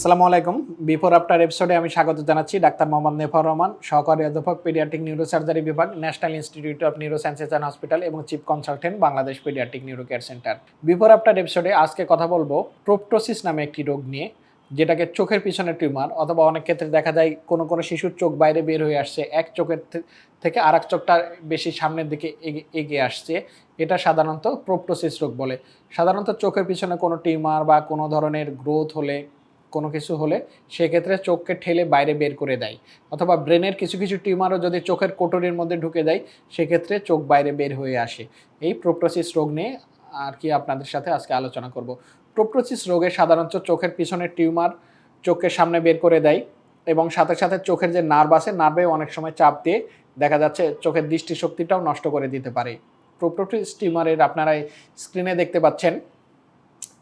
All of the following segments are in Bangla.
আসসালামু আলাইকুম। বিফোর আফটার এপিসোডে আমি স্বাগত জানাচ্ছি ডাক্তার মোহাম্মদ নেফর রহমান, সহকারী অধ্যাপক, পেডিয়াট্রিক নিউরোসার্জারি বিভাগ national institute of neurosciences and hospital এবং chief consultant Bangladesh paediatric neuro care centre before after এপিসোডে আজকে কথা বলব প্রোপটোসিস নামে একটি রোগ নিয়ে, যেটাকে চোখের পিছনে টিউমার অথবা অনেক ক্ষেত্রে দেখা যায় কোনো কোনো শিশুর চোখ বাইরে বের হয়ে আসছে, এক চোখের থেকে আর এক চোখটা বেশি সামনের দিকে এগিয়ে আসছে। এটা সাধারণত প্রোপটোসিস রোগ বলে। সাধারণত চোখের পিছনে কোনো টিউমার বা কোনো ধরনের গ্রোথ হলে কোনো কিছু হলে সেক্ষেত্রে চোখকে ঠেলে বাইরে বের করে দেয়। অথবা ব্রেনের কিছু কিছু টিউমারও যদি চোখের কোটরির মধ্যে ঢুকে যায় সেক্ষেত্রে চোখ বাইরে বের হয়ে আসে। এই প্রোপ্টোসিস রোগ নিয়ে আর কি আপনাদের সাথে আজকে আলোচনা করব। প্রোপ্টোসিস রোগে সাধারণত চোখের পিছনের টিউমার চোখকে সামনে বের করে দেয় এবং সাথে সাথে চোখের যে নার্ভ আছে, নার্ভে অনেক সময় চাপ দিয়ে দেখা যাচ্ছে চোখের দৃষ্টিশক্তিটাও নষ্ট করে দিতে পারে। প্রোপ্টোসিস টিউমারের আপনারা স্ক্রিনে দেখতে পাচ্ছেন,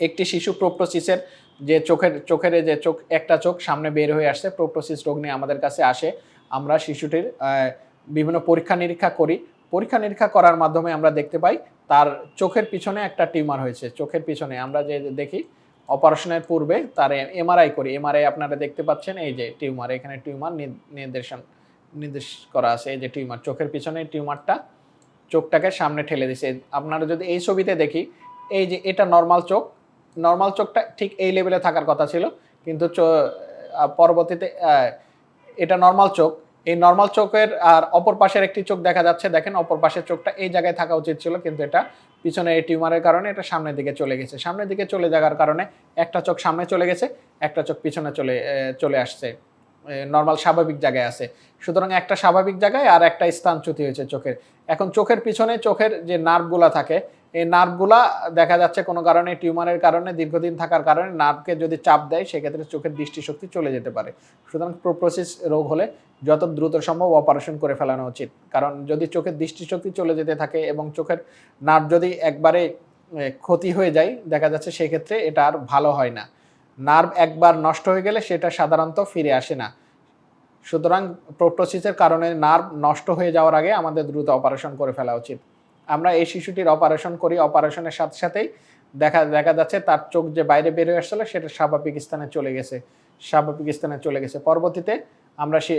একটি শিশু প্রোপ্টোসিসের যে চোখের চোখের যে চোখ, একটা চোখ সামনে বের হয়ে আসছে, প্রোপ্টোসিস রোগ নিয়ে আমাদের কাছে আসে। আমরা শিশুটির বিভিন্ন পরীক্ষা নিরীক্ষা করি। পরীক্ষা নিরীক্ষা করার মাধ্যমে আমরা দেখতে পাই তার চোখের পিছনে একটা টিউমার হয়েছে। চোখের পিছনে আমরা যে দেখি, অপারেশনের পূর্বে তার এমআরআই করি। এমআরআই আপনারা দেখতে পাচ্ছেন এই যে টিউমার, এখানে টিউমার নির্দেশন, নির্দেশ করা আছে এই যে টিউমার। চোখের পিছনে টিউমারটা চোখটাকে সামনে ঠেলে দিছে। আপনারা যদি এই ছবিতে দেখি, এই যে এটা নর্মাল চোখ নর্মাল চোখটা ঠিক এই লেভেলে থাকার কথা ছিল। কিন্তু পরবর্তীতে এটা নর্মাল চোখ। এই নর্মাল চোখের আর অপর পাশের একটি চোখ দেখা যাচ্ছে। দেখেন, অপর পাশের চোখটা এই জায়গায় থাকা উচিত ছিল, কিন্তু এটা পিছনে এই টিউমারের কারণে এটা সামনের দিকে চলে গেছে। সামনের দিকে চলে যাওয়ার কারণে একটা চোখ সামনে চলে গেছে, একটা চোখ পিছনে চলে চলে আসছে। নর্মাল স্বাভাবিক জায়গায় আছে। সুতরাং একটা স্বাভাবিক জায়গায় আর একটা স্থানচ্যুতি হয়েছে চোখের। এখন চোখের পিছনে চোখের যে নার্ভগুলা থাকে, এই নার্ভগুলা দেখা যাচ্ছে কোনো কারণে টিউমারের কারণে, দীর্ঘদিন থাকার কারণে নার্ভকে যদি চাপ দেয়, সেক্ষেত্রে চোখের দৃষ্টিশক্তি চলে যেতে পারে। সুতরাং প্রোপ্রোসিস রোগ হলে যত দ্রুত সম্ভব অপারেশন করে ফেলানো উচিত। কারণ যদি চোখের দৃষ্টিশক্তি চলে যেতে থাকে এবং চোখের নার্ভ যদি একবারে ক্ষতি হয়ে যায়, দেখা যাচ্ছে সেক্ষেত্রে এটা আর ভালো হয় না। নার্ভ একবার নষ্ট হয়ে গেলে সেটা সাধারণত ফিরে আসে না। সুতরাং প্রোপ্টোসিসের কারণে নার্ভ নষ্ট হয়ে যাওয়ার আগে আমাদের দ্রুত অপারেশন করে ফেলা উচিত। আমরা এই শিশুটির অপারেশন করি, অপারেশনের সাথে সাথেই দেখা দেখা যাচ্ছে তার চোখ যে বাইরে বের হয়ে আসছিল সেটা স্বাভাবিক স্থানে চলে গেছে, স্বাভাবিক স্থানে চলে গেছে। পরবর্তীতে আমরা সে,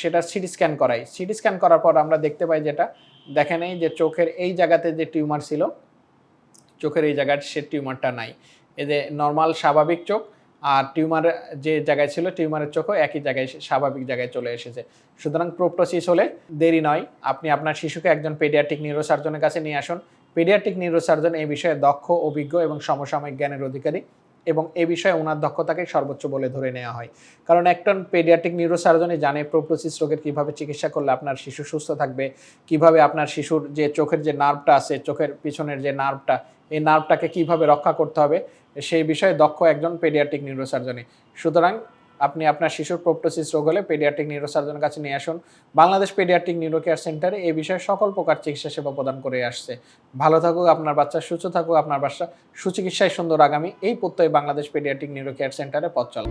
সেটা সিটি স্ক্যান করাই। সিটি স্ক্যান করার পর আমরা দেখতে পাই যেটা দেখেন এই যে চোখের এই জায়গাতে যে টিউমার ছিল, চোখের এই জায়গায় সে টিউমারটা নাই। এই যে নর্মাল স্বাভাবিক চোখ আর টিউমার যে জায়গায় ছিল, টিউমারের চোখও একই জায়গায় স্বাভাবিক জায়গায় চলে এসেছে। সুতরাং প্রোপ্টোসিস হলে দেরি নয়। আপনি আপনার শিশুকে একজন পেডিয়াট্রিক নিউরোসার্জনের কাছে নিয়ে আসুন। পেডিয়াট্রিক নিউরোসার্জন এই বিষয়ে দক্ষ, অভিজ্ঞ এবং সমসাময়িক জ্ঞানের অধিকারী এবং এ বিষয়ে ওনার দক্ষতাকে সর্বোচ্চ বলে ধরে নেওয়া হয়। কারণ একজন পেডিয়াট্রিক নিউরোসার্জনই জানে প্রোপ্টোসিস রোগের কীভাবে চিকিৎসা করলে আপনার শিশু সুস্থ থাকবে, কীভাবে আপনার শিশুর যে চোখের যে নার্ভটা আছে, চোখের পিছনের যে নার্ভটা এই নার্ভটাকে কীভাবে রক্ষা করতে হবে, সেই বিষয়ে দক্ষ একজন পেডিয়াট্রিক নিউরোসার্জনই সুতরাং আপনি আপনার শিশুর প্রোপ্টোসিস রোগ হলে পেডিয়াট্রিক নিউরোসার্জনের কাছে নিয়ে আসুন। বাংলাদেশ পেডিয়াট্রিক নিউরো কেয়ার সেন্টারে এই বিষয়ে সকল প্রকার চিকিৎসা সেবা প্রদান করে আসছে। ভালো থাকুক আপনার বাচ্চা, সুস্থ থাকুক আপনার বাচ্চা, সুচিকিৎসায় সুন্দর আগামী। এই প্রত্যয় বাংলাদেশ পেডিয়াট্রিক নিউরো কেয়ার সেন্টারে পথ চলে।